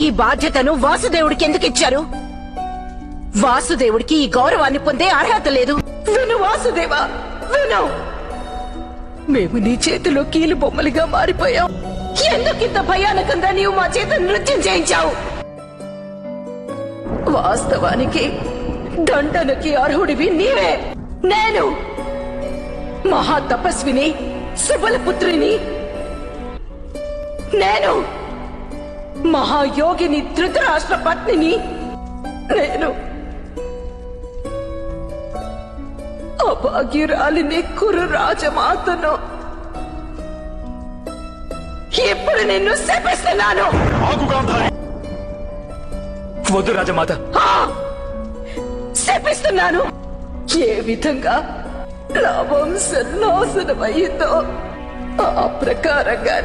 ఈ బాధ్యతను వాసుదేవుడికి ఎందుకు ఇచ్చారు? వాసుదేవుడికి ఈ గౌరవాన్ని పొందే అర్హత లేదు. విను వాసుదేవా విను. మేము నీ చేతిలో కీలు బొమ్మలుగా మారిపోయాం. ఎందుకు ఇంత భయానకంగా నీవు మా చేత నృత్యం చేయించావు? వాస్తవానికి దండనకి అర్హుడివి నీవే. నేను మహా తపస్విని సుబలపుత్రిని. నేను. మహాయోగిని ధృతరాష్ట్ర పత్నిని నేను అభాగ్యురాలిని కురు రాజమాతను ఇప్పుడు నిన్ను శపిస్తున్నాను. వద్దు రాజమాత! శపిస్తున్నాను. ఏ విధంగా నా వంశం నాశనమయ్యిందో ఆ ప్రకారంగా